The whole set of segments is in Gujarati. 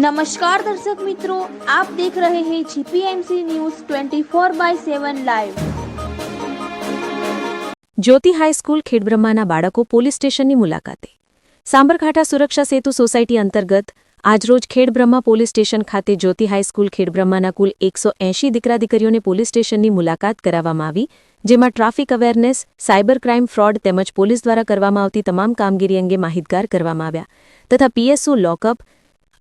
નમસ્કાર દર્શક મિત્રો આપ દેખ રહે હૈ GPMC news 24 by 7 live Jyoti high school ખેડબ્રહ્માના બાળકો પોલીસ સ્ટેશનની મુલાકાતે સાંબરકાંઠા સુરક્ષા સેતુ સોસાયટી અંતર્ગત આજરોજ ખેડબ્રહ્મા પોલીસ સ્ટેશન ખાતે જ્યોતિ હાઈસ્કૂલ ખેડબ્રહ્માના કુલ એકસો એંશી દીકરા દીકરીઓને પોલીસ સ્ટેશનની મુલાકાત કરાવવામાં આવી, જેમાં traffic awareness, cyber crime fraud તેમજ પોલીસ દ્વારા કરવામાં આવતી તમામ કામગીરી અંગે માહિતગાર કરવામાં આવ્યા, તથા PSO lockup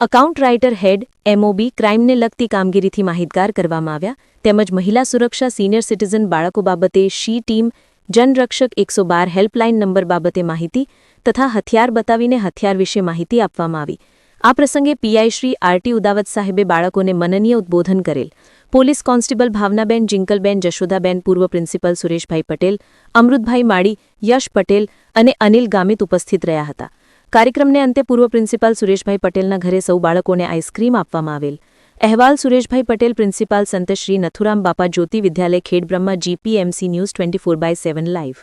account writer head, MOB, ક્રાઇમને લગતી કામગીરીથી માહિતગાર કરવામાં આવ્યા, તેમજ મહિલા સુરક્ષા સિનિયર સિટીઝન બાળકો બાબતે શી ટીમ, જનરક્ષક એકસો બાર હેલ્પલાઇન નંબર બાબતે માહિતી, તથા હથિયાર બતાવીને હથિયાર વિશે માહિતી આપવામાં આવી. આ પ્રસંગે પીઆઈ શ્રી આરટી ઉદાવત સાહેબે બાળકોને મનનીય ઉદબોધન કરેલ. પોલીસ કોન્સ્ટેબલ ભાવનાબેન, જિંકલબેન, જશોદાબેન, પૂર્વ પ્રિન્સિપલ સુરેશભાઈ પટેલ, અમૃતભાઈ માળી, યશ પટેલ અને અનિલ ગામિત ઉપસ્થિત રહ્યા હતા. કાર્યક્રમને અંતે પૂર્વ પ્રિન્સિપાલ સુરેશભાઈ પટેલના ઘરે સૌ બાળકોને આઈસ્ક્રીમ આપવામાં આવેલ. અહેવાલ Sureshbhai Patel, principal Santshri Nathuram Bapa Jyoti Vidyalaya, Khedbrahma, GPMC news twenty four by seven live.